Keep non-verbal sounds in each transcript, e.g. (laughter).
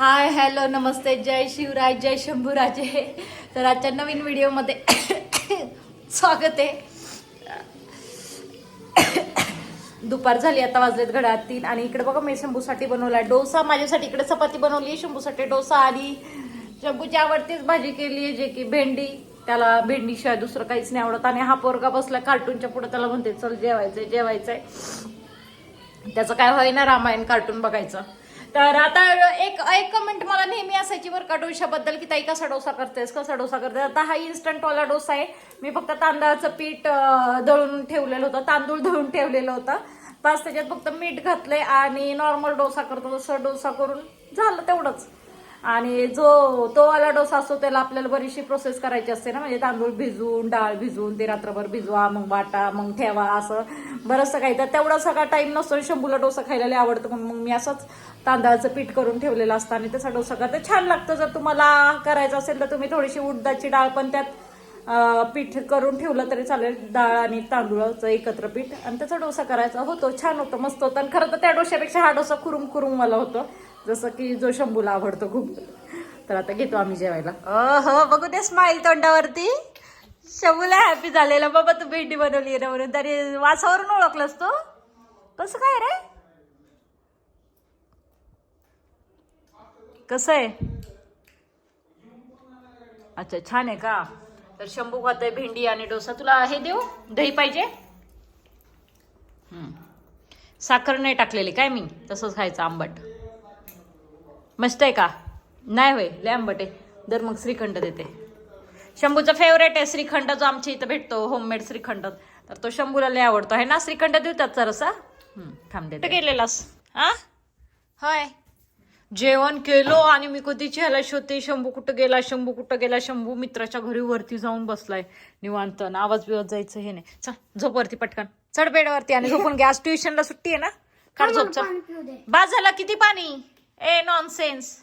हाय hello नमस्ते जय शिवराज जय शंभूराजे. तर आजच्या नवीन व्हिडिओमध्ये स्वागत आहे. दुपार झाली आता वाजलेत घड्यात तीन. आणि इकडे बघा मी शंभूसाठी बनवला डोसा. माझ्यासाठी इकडे चपाती बनवली आहे शंभूसाठी डोसा आणि शंभूची आवडतीच भाजी केली आहे जे की भेंडी. त्याला भेंडीशिवाय दुसरं काहीच नाही आवडत. आणि हा पोरगा बसला कार्टूनच्या पुढे. त्याला म्हणते चल जेवायचंय जेवायचंय. त्याचं काय होईना रामायण कार्टून बघायचं. तर आता एक एक कमेंट मला नेहमी असायची बरं का डोशाबद्दल की ताई कसा डोसा करतेस कसा डोसा करते आता हा इन्स्टंटवाला डोसा आहे. मी फक्त तांदळाचं पीठ दळून ठेवलेलं होतं तांदूळ दळून ठेवलेलं होतं. बस त्याच्यात फक्त मीठ घातलंय आणि नॉर्मल डोसा करतो तसं डोसा करून झालं तेवढंच. आणि जो तो वाला डोसा असतो त्याला आपल्याला बरीचशी प्रोसेस करायची असते ना. म्हणजे तांदूळ भिजवून डाळ भिजवून ते रात्रभर भिजवा मग वाटा मग ठेवा असं. बरंचसं काही. तर तेवढा सगळा टाइम नसतो आणि शंभूला डोसा खायला लय आवडतं. म्हणून मग मी असंच तांदळाचं पीठ करून ठेवलेलं असतं आणि त्याचा डोसा करते. छान लागतं. जर तुम्हाला करायचं असेल तर तुम्ही थोडीशी उडदाची डाळ पण त्यात पीठ करून ठेवलं तरी चालेल. डाळ आणि तांदूळाचं एकत्र पीठ. आणि त्याचा डोसा करायचा होतो. छान होतो. मस्त होतं. आणि खरं तर त्या डोश्यापेक्षा हा डोसा कुरुम कुरुम मला होतो. जसं की जो शंभूला आवडतो खूप. तर आता घेतो आम्ही जेवायला. हो बघू दे स्माईल तोंडावरती. शंभूला हॅपी झालेला. बाबा तू भेंडी बनवली ना म्हणून. तरी वासावरून ओळखलंस तू. कसं काय रे? कसं आहे? अच्छा छान आहे का? तर शंभू खातोय भेंडी आणि डोसा. तुला हे देऊ? दही पाहिजे? साखर नाही टाकलेली काय मी? तसंच खायचं आंबट. मस्त आहे का? नाही होय लय आंबट आहे. दर मग श्रीखंड देते. शंभूचा फेवरेट आहे श्रीखंड जो आमच्या इथं भेटतो होममेड श्रीखंड. तर तो शंभूला लय आवडतो. आहे ना श्रीखंड देतात सरसा थांब दे गेलेलास? हा? होय. जेवण केलो आणि मी कधीची ह्याला शोधते शंभू कुठं गेला शंभू कुठं गेला शंभू मित्राच्या घरी वरती जाऊन बसलाय. निवांत आवाज बिवाज जायचं हे नाही. चल झोप वरती पटकन. चढ बेडवरती आणि झोपून आज ट्युशनला सुट्टी आहे ना? काढ झोप चल बाद झाला किती पाणी? ए नॉनसेन्स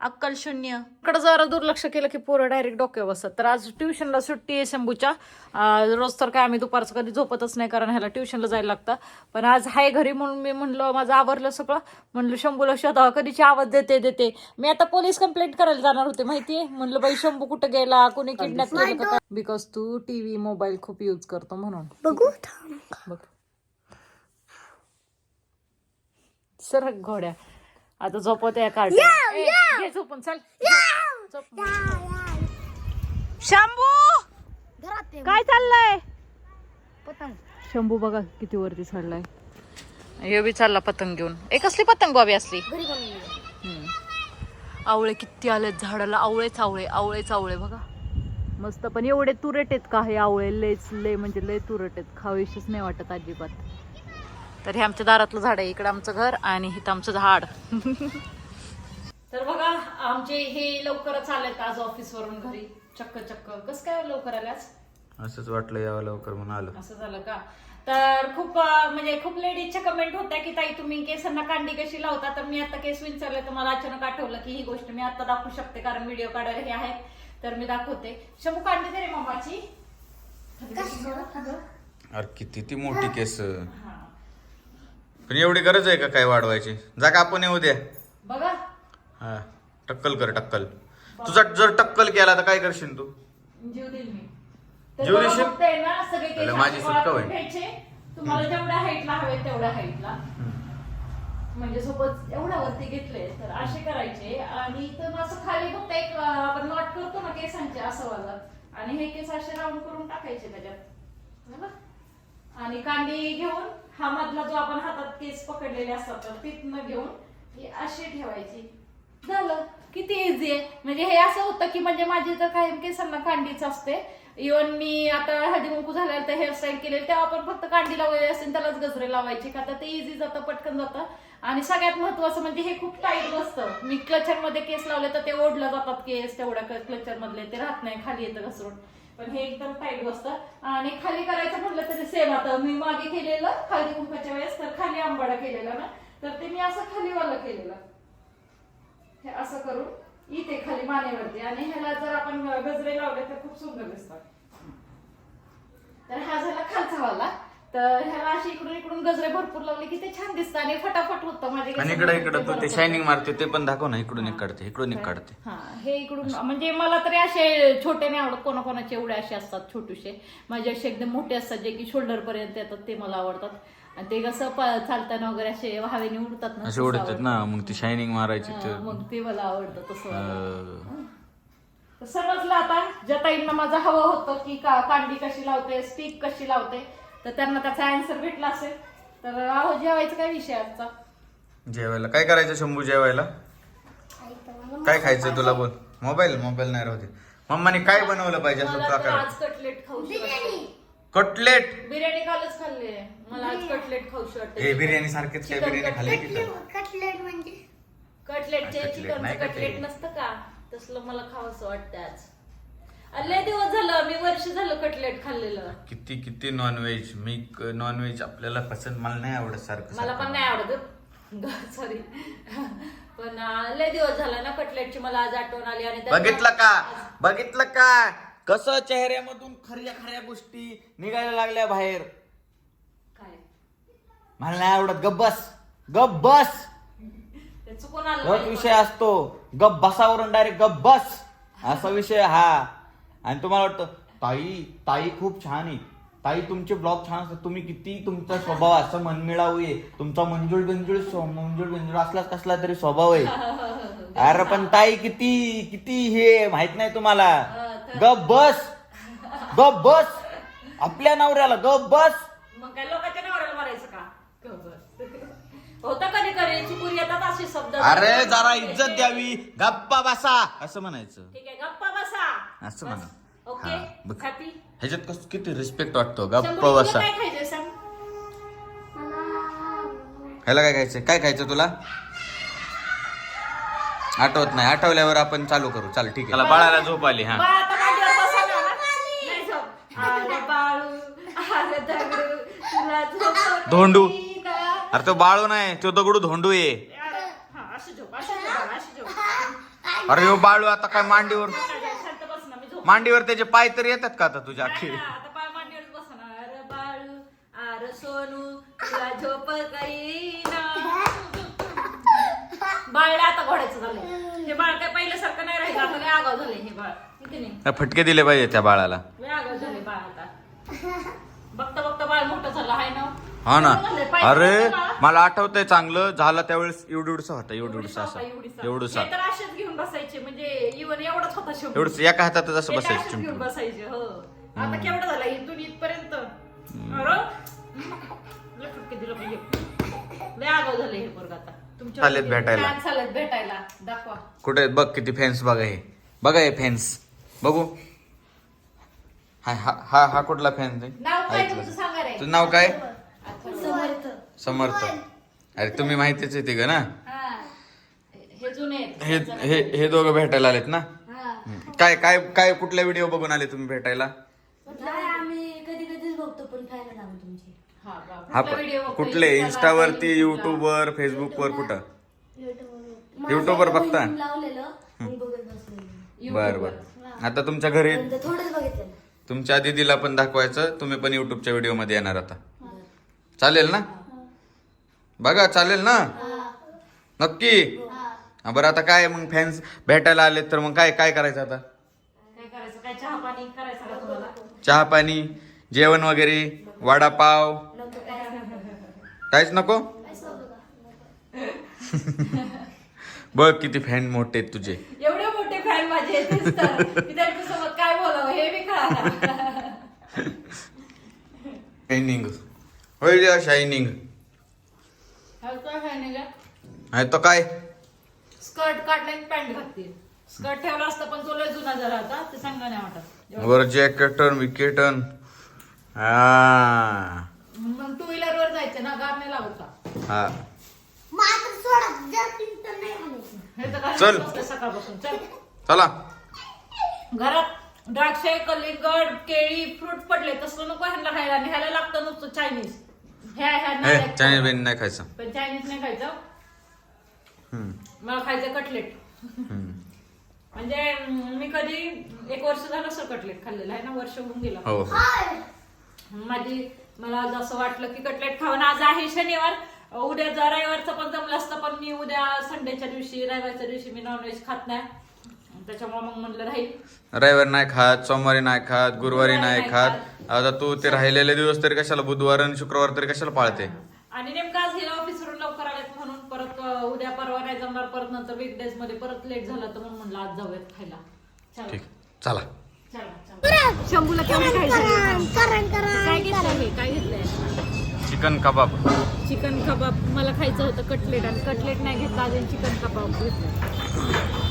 अक्कल शून्य. इकडं जरा दुर्लक्ष केलं की पोरं डायरेक्ट डोक्यावर बसतात. तर आज ट्युशनला सुट्टी आहे शंभूच्या. रोज तर काय आम्ही दुपारचं कधी झोपतच नाही कारण ह्याला ट्युशनला जायला लागतं. पण आज हाय घरी म्हणून मी म्हणलं माझं आवरलं सगळं. म्हणलं शंभूला शोधा कधीची आवाज देते देते. मी आता पोलीस कंप्लेंट करायला जाणार होते माहितीये? म्हणलं बाई शंभू कुठं गेला? कोणी किडनॅप केलं का? बिकॉज तू टीव्ही मोबाईल खूप यूज करतो म्हणून. बघू बघ. सरक घोड्या. आता झोपत आहे कार्ड घे झोपून चल. शंभू! घरात काय चाललंय? पतंग. शंभू बघा किती वरती चढलाय. हे बी चालला पतंग घेऊन. एक कसली पतंग बाबी असली? आवळे किती आलेत झाडाला. आवळेच आवळे आवळेच आवळे बघा. मस्त पण एवढे तुरट आहेत का हे आवळे? लयच लय म्हणजे लय तुरट आहेत. खावेशीच नाही वाटत अजिबात. तर हे आमच्या दारातलं झाड आहे इकडं आमचं घर आणि इथं आमचं झाड. तर बघा आमचे हे लवकरच आलेत आज ऑफिस वरून घरी. चक्क चक्क. कस काय लवकर आल्यास? असंच वाटलं यावं लवकर म्हणून आलो. असं झालं का? तर खूप म्हणजे खूप लेडीजच्या कमेंट होत्या की ताई तुम्ही केसांना कांडी कशी लावता? तर मी आता केस विंचरले तर मला अचानक आठवलं की ही गोष्ट मी आता दाखवू शकते कारण व्हिडिओ काढायला हे आहेत. तर मी दाखवते. शंभू कांडी दे रे मम्माची अरे किती ती मोठी केस. पण एवढी गरज आहे का काय वाढवायची? जा का आपण येऊ द्या बघा. हा टक्कल कर टक्कल. तुझा जर टक्कल केला तर काय करशील तू? जीव देईल मी. तर जीव बघा देशील? फक्त आहे ना सगळे केस अरे माझी असे सुटका गोळा होईल. घ्यायचे. तुम्हाला जेवढ्या हाईटला हवे तेवढ्या हाईटला म्हणजे सोबत एवढ्या वरती घेतले तर असे करायचे. आणि इथं असं खाली फक्त एक अं, आपण नॉट करतो ना केसांचे असं वाजत आणि हे केस असे राऊंड करून टाकायचे त्याच्यात? आणि कांडी घेऊन हा मधला जो आपण हातात केस पकडलेले असतात तर तिथनं घेऊन ही अशी ठेवायची. झालं. किती इझी आहे. म्हणजे हे असं होतं की म्हणजे माझी तर कायम केसांना कांडीच असते. इव्हन मी आता हळदी कुंकू झाल्यावर तर हेअरस्टाईल केले तेव्हा आपण फक्त कांडी लावलेली असते त्यालाच गजरे लावायचे का तर ते इझी जातं पटकन जातं. आणि सगळ्यात महत्वाचं म्हणजे हे खूप टाईट बसतं. मी क्लचरमध्ये केस लावले तर ते ओढलं जातात केस तेवढ्या क्लचर मधले ते राहत नाही खाली येतं घसरून. पण हे एकदम टाईट बसतं आणि खाली करायचं म्हटलं तरी सेम आता. मी मागे केलेलं खाली कुंकाच्या वेळेस तर खाली आंबाडा केलेला ना तर ते मी असं खालीवालं केलेलं. हे असं करून इथे खाली मानेवरती. आणि ह्याला जर आपण गजरे लावले तर खूप सुंदर दिसतात. तर हा झाला खालचा वाला. तर ह्याला अशी इकडून इकडून गजरे भरपूर लावले की ते छान दिसतं आणि फटाफट होतं माझे आणि केस इकडे इकडे तू ते. शायनिंग मारते ते पण दाखव ना इकडून एक काढते इकडून एक काढते. हा हे इकडून म्हणजे मला तरी असे छोटे नाही आवडत कोणाकोणाचे एवढे असे असतात छोटूशे माझे असे एकदम मोठे असतात जे की शोल्डर पर्यंत येतात ते मला आवडतात. आणि ते कसं चालताना वगैरे असे हवेने उडतात ना असे उडतात. ना मग ती शायनिंग मारायची मग ते मला आवडतं तसं समजलं आता ज्या ताईंना माझं हवं होतं की का कांडी कशी लावते स्टिक कशी लावते तर त्यांना त्याचा आन्सर भेटला असेल. तर अहो जेवायचं काय विषय आजचा? जेवायला? काय करायचं शंभू जेवायला? काय खायचं तुला बोल. मोबाईल? मोबाईल नाही राहते मम्माने काय बनवलं पाहिजे असं मला तर आज कटलेट वाटते. कटलेट बिर्याणी कालच खाल्ली मला आज कटलेट वाटते. हे बिर्याणी सारखेच काय बिर्याणी खाल्ली की काय? कटलेट म्हणजे? कटलेटचे कटलेट चिकनचं नाही का ते? कटलेट नसतं का? तसलं मला खावंसं वाटतं आज. लय दिवस झालं मी वर्ष झालं कटलेट खाल्लेलं. किती किती नॉनव्हेज मी नॉनव्हेज आपल्याला पसंत मला नाही आवडत सारखं मला पण. नाही आवडत सॉरी (laughs) पण लय दिवस झाला ना कटलेटची मला आज आठवण आली आणि बघितलं का? बघितलं का? कसं चेहऱ्यामधून खऱ्या खऱ्या गोष्टी निघायला लागल्या बाहेर? काय? मला नाही आवडत. गप बस. गप बस. ते चुकून आलं विषय असतो. गप बसावरून डायरेक्ट गप बस. असा विषय हा. आणि तुम्हाला वाटतं ताई ताई खूप छान आहे. ताई तुमचे ब्लॉग छान असतात. तुम्ही किती तुमचा स्वभाव असं मनमिळावू आहे. तुमचा मंजूळ बिंजुळ स्व- मंजूळ बिंजुळ असलाच कसला तरी स्वभाव आहे. अरे पण ताई किती किती हे माहीत नाही तुम्हाला. गप बस. गप बस. आपल्या नवऱ्याला गप बस मग काय लोकांच्या नावाला मारायचं का होतं कधी कधी चुकून येतात असे शब्द. अरे जरा इज्जत द्यावी. गप्पा बसा. असं म्हणायचं. ठीक आहे गप्पा बसा. असं. म्हणा. ओके हा, बघ. हॅपी ह्याच्यात कस किती रिस्पेक्ट वाटतो. शंभू, गप्पा तुला बसा. काय खायचंय सांग? ह्याला काय खायचं काय खायचं तुला? आठवत नाही. आठवल्यावर आपण चालू करू. चाल ठीक आहे. बाळाला झोप आली हा. बाळ आता मांडीवर बसा ना. नाही झोप. अरे बाळू अरे दगडू तुला झोप धोंडू. अरे तो बाळू नाही तो दगडू धोंडू ये अरे, हा, बाळा, आता काय मांडीवर मांडीवर त्याचे पाय तर येतात का आता तुझ्या अखेर फटके दिले पाहिजे त्या बाळाला. बघता बघता बाळ मोठं झालं आहे ना? हा ना. अरे? मला आठवतंय चांगलं. झालं त्यावेळेस एवढूसा होता एवढूसा असा. एवढीसा. हे तर असेच घेऊन बसायचे म्हणजे इवन एवढाच होता शेवटी एवढंच एका हातात असं हे तर बसायचं असेच घेऊन चिमटून. बसायचे हो. आता केवढं झालं इथून इथपर्यंत? अरे लय फटके दिलं पाहिजे लय आगाव झाले हे पोरग आता. तुमच्या चालेत भेटायला. छान भेटायला. दाखवा. कुठे आहेत? बघ किती फॅन्स बघा हे. बघा हे फॅन्स बघू. हा हा हा हा कुठला फॅन नाव काय तुमचं सांगा रे. तुझं नाव काय? समर्थ. अरे तुम्ही माहितीच आहे ते ग ना? हा. हे जुने आहेत. हे हे हे दोघं भेटायला आलेत ना? हा. हम्म. काय काय काय कुठल्या व्हिडिओ बघून आले तुम्ही भेटायला? नाही आम्ही कधी कधीच बघतो पण खायला नाव तुमची. हा, बा. हा कुठला? युट्यूबवर फेसबुकवर कुठं? युट्यूबवर युट्यूबवर बघता? लावलेलं मी बघत बसलेलो. बर बर. आता तुमच्या घरी नंतर थोडंच बघितलं तुमच्या दीदीला पण दाखवायचं तुम्ही पण युट्यूबच्या व्हिडिओमध्ये येणार आता. चालेल ना? बघा चालेल ना? नक्की? हा, बरं आता काय मग फॅन्स भेटायला आले तर मग काय काय करायचं आता? काय करायचं? काय चहा पाणी करायचं का तुम्हाला? चहा पाणी जेवण वगैरे वडापाव. नको. काय काहीच नको. (laughs) बघ किती फॅन मोठे आहेत तुझे. एवढे मोठे फॅन माझे तेच तर की त्यांच्यासोबत काय बोलावं हे मी कळालं शायनिंग होय शायनिंग आहे तो काय? स्कर्ट काढले पॅन्ट घातली. स्कर्ट ठेवला असतं पण तो लय जुना जरा होता ते सांगा नाही वाटत. वर जॅकेटन विकेटन. हा. मग टू व्हीलर वर जायचं ना गार नाही लागत का? हा. मात्र सोडा जर तर नाही म्हणायचं हे तर घरात चल. बसलोय सकाळपासून. चल. चला. घरात द्राक्षे कलिंगड केळी फ्रूट पडले तसलं नको ह्यांना खायला. आणि ह्याला लागतं नुसतं चायनीज ह्या ह्या हे नाल्यात चायनीज बेन नाही खायचं. पण चायनीज नाही खायचं. हम्म, मला खायचं कटलेट. हम्म. म्हणजे अं, मी कधी एक वर्ष झालं असं कटलेट खाल्लेलं आहे ना वर्ष होऊन गेलं. हो हो. माझी मला आज असं वाटलं की कटलेट खावं. आज आहे शनिवार. उद्या जर रविवारचं पण जमलं असतं पण मी उद्या संडेच्या दिवशी रविवारच्या दिवशी मी नॉनव्हेज खात नाही. त्याच्यामुळे मग म्हणलं राहील. रविवारी नाही खात सोमवारी नाही खात गुरुवारी नाही खात. आता तू ते राहिलेले दिवस तरी कशाला बुधवार आणि शुक्रवार तरी कशाला पाळते? आणि नेमकं आज हे ऑफिसवरून लवकर आलेत म्हणून परत अं, उद्या परवा नाही जमणार परत नंतर वीकडेजमध्ये परत लेट झालं तर म्हणून म्हणलं आज जाऊयात खायला. चला. ठीक. चला. चला चला. शंभूला केवढं काय घेतलं हे? काय घेतलंय? चिकन कबाब चिकन कबाब मला खायचं होतं कटलेट आणि कटलेट नाही घेतलं अजून चिकन कबाब घेतलं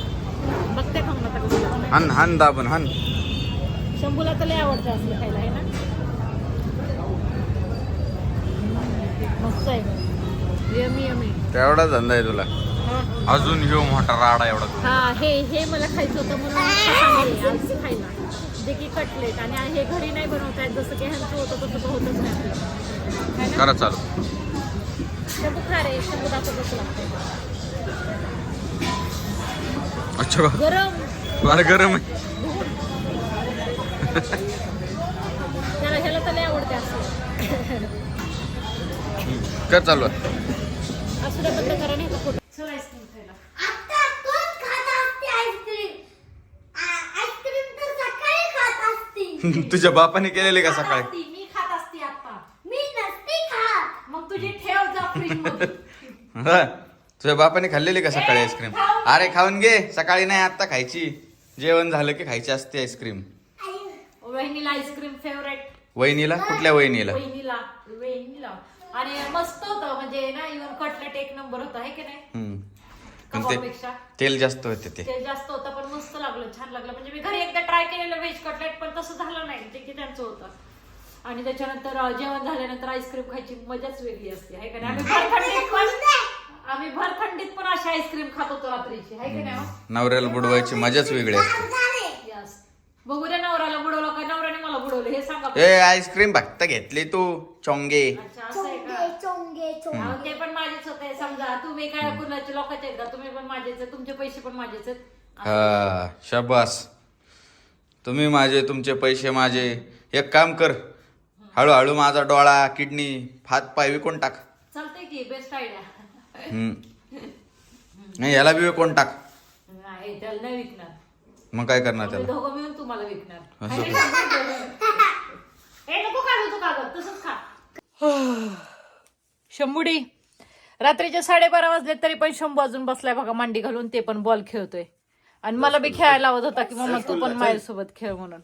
बघते खाऊन आता कसं लागतं. हन हन दाबन हन. शंभूला तर लय आवडतं असलं खायला आहे ना? मस्त आहे. Yummy yummy. तेवढा धंदा आहे तुला. अजून घेऊ मोठा राडा एवढा हा हे हे मला खायचं होतं म्हणून आज खायला. जे की कटलेट आणि हे घरी नाही बनवता येत जसं की ह्यांचं होतं तसं होतच नाही आपलं. है ना? करा चालू. शंभू खा रे शंभू दाखव कसं लागतं अच्छा बा. गरम. फार गरम आहे. त्याला ह्याला तर लय आवडते असं. कर चालू. असं नाही बंद करा नाही का फोटो चल आईस्क्रीम खायला. आता कोण खात असते आईस्क्रीम. आईस्क्रीम तर सकाळी खात असते. (laughs) तुझ्या बापाने केलेले का सकाळी? मी खात असते आता. मी नसते खात. मग तुझी ठेव जा फ्रीजमध्ये हा? तुझ्या बापाने खाल्लेली का सकाळी आईस्क्रीम? अरे खाऊन घे. सकाळी नाही आता खायची. जेवण झालं की खायची असते आईस्क्रीम. वहिनीला आईस्क्रीम फेवरेट वहिनीला? कुठल्या वहिनीला? वहिनीला. वहिनीला. आणि मस्त होतं म्हणजे ना इव्हन कटलेट एक नंबर होता आहे की नाही. पण ते तेल जास्त होते ते. ते जास्त होतं पण मस्त लागलं छान लागलं. म्हणजे मी घरी एकदा ट्राय केलेलं व्हेज कटलेट पण तसं झालं नाही. ते की त्यांचं होतं. आणि त्याच्यानंतर जेवण झाल्यानंतर आईस्क्रीम खायची मजाच वेगळी असते आहे का नाही? आम्ही भरथंडीत पण अशी आईस्क्रीम खात होतो रात्रीची आहे की नाही हो? नवऱ्याला बुडवायची मजाच वेगळी असते. Yes. बघू द्या नवऱ्याला बुडवलं का नवऱ्याने मला बुडवलं हे सांगा ए आईस्क्रीम फक्त घेतली तू चोंगे. अच्छा असं आहे का? चोंगे चोंगे अहो, ते पण माझेच होते समजा तुम्ही काय कुणाचे लोकांचे आहेत का? तुम्ही पण माझेच आहे, तुमचे पैसे पण माझेच आहेत. हा शबास. तुम्ही माझे तुमचे पैसे माझे. एक काम कर हळूहळू माझा डोळा किडनी हात पाय विकून टाक. चालतंय की बेस्ट आयडिया. नाही याला बी विकून टाक. नाही त्याला नाही विकणार. मग काय करणार आम्ही त्याला? दोघं मिळून तुम्हाला विकणार. असं हे नको काढू तू कागद तसंच खा. (sighs) शंभुडी रात्रीचे साडेबारा वाजले तरी पण शंभू अजून बसलाय बघा मांडी घालून ते पण बॉल खेळतोय. आणि मला बी खेळायला लावत होता की मम्मा तू पण (laughs) माझ्यासोबत खेळ म्हणून.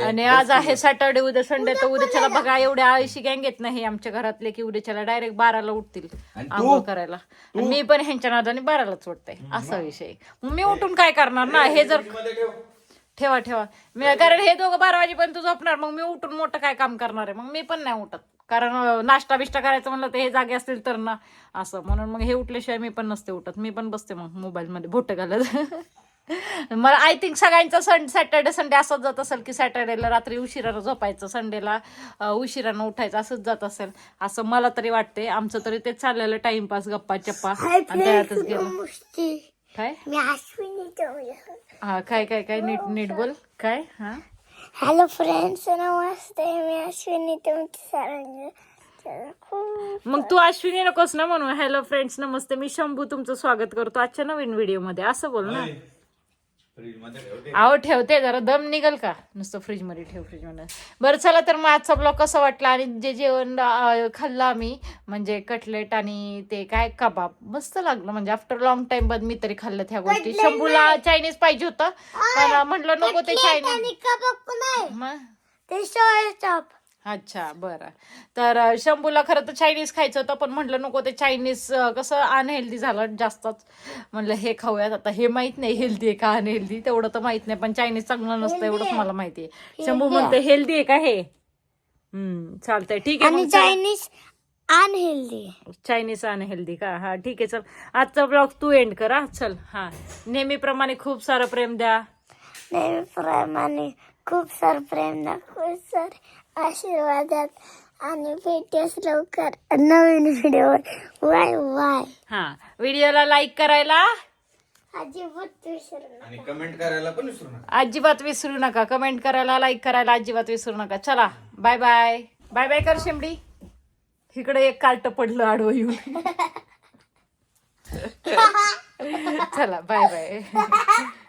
आणि आज आहे सॅटर्डे उद्या संडे तर उद्याच्याला बघा एवढ्या आळशी गँग येत नाही आमच्या घरातले की उद्याच्याला डायरेक्ट बाराला उठतील आणि तू? आंघोळ करायला. आणि मी पण ह्यांच्या नादाने बारालाच उठते. असा विषय मग मी उठून काय करणार ना? हे जर ठेवा. ठेवा मी कारण हे दोघं बारा वाजेपर्यंत झोपणार. मग मी उठून मोठं काय काम करणार आहे? मग मी पण नाही उठत. कारण अं, नाश्ता बिष्टा करायचं म्हणलं तर हे जागे असतील तर ना. असं. म्हणून मग हे उठल्याशिवाय मी पण नसते उठत. मी पण बसते मग मोबाईल मध्ये बोट घालत. (laughs) मला आय थिंक सगळ्यांचा सण सॅटर्डे संडे असंच जात असेल की सॅटर्डेला रात्री उशिरानं झोपायचं संडेला उशिरानं उठायचं असंच जात असेल. असं मला तरी वाटते आमचं तरी ते चाललेलं टाइमपास गप्पा चप्पा. आणि त्यातच गेलं. काय? मी अश्विनी चोंगे हा काय काय काय? नीट नीट बोल. काय? हा? हॅलो फ्रेंड्स नमस्ते. मी अश्विनी तुमची मग तू अश्विनी नकोस ना म्हणून. हॅलो फ्रेंड्स नमस्ते. मी शंभू तुमचं स्वागत करतो आजच्या नवीन व्हिडिओमध्ये. असं बोल ना. आहो ठेवते. जरा दम निघल का? नुसतं फ्रीजमध्ये ठेव फ्रीजमध्ये बरं चला तर मग आजचा ब्लॉग कसा वाटला? आणि जे जेवण खाल्लं आम्ही म्हणजे कटलेट आणि ते काय? कबाब. मस्त लागलं. म्हणजे आफ्टर लॉंग टाइम बाद मी तरी खाल्लं त्या गोष्टी. शंभूला चायनीज पाहिजे होतं. पण म्हटलं नको ते चायनीज मग? ते सोया अच्छा बरं. तर अं, शंभूला खरं तर चायनीज खायचं होतं पण म्हटलं नको ते चायनीज अं, कसं अनहेल्दी झालं जास्तच. म्हणलं हे खाऊयात आता हे माहीत नाही हेल्दी आहे का अनहेल्दी तेवढं तर माहीत नाही पण चायनीज चांगलं नसतं एवढंच मला माहिती आहे. शंभू म्हणते हेल्दी आहे का हे? हम्म चालतंय ठीक आहे आणि मग चला. चायनीज अनहेल्दी चायनीज अनहेल्दी का? हा ठीक आहे चल. आजचा ब्लॉग तू एंड कर हा चल हा. नेहमीप्रमाणे खूप सारं प्रेम द्या. नेहमीप्रमाणे खूप सार प्रेम ना खूप सारे. आशीर्वादात आणि भेटूस लवकर. नवीन व्हिडिओवर. वाय वाय हा व्हिडिओला लाईक करायला. अजिबात विसरू नका. आणि कमेंट करायला पण विसरू नका. अजिबात विसरू नका. कमेंट करायला लाईक करायला अजिबात विसरू नका. चला बाय बाय बाय बाय कर शेंबडी इकडे एक कार्ट पडलं आडवं येऊन. (laughs) (laughs) चला बाय बाय (laughs)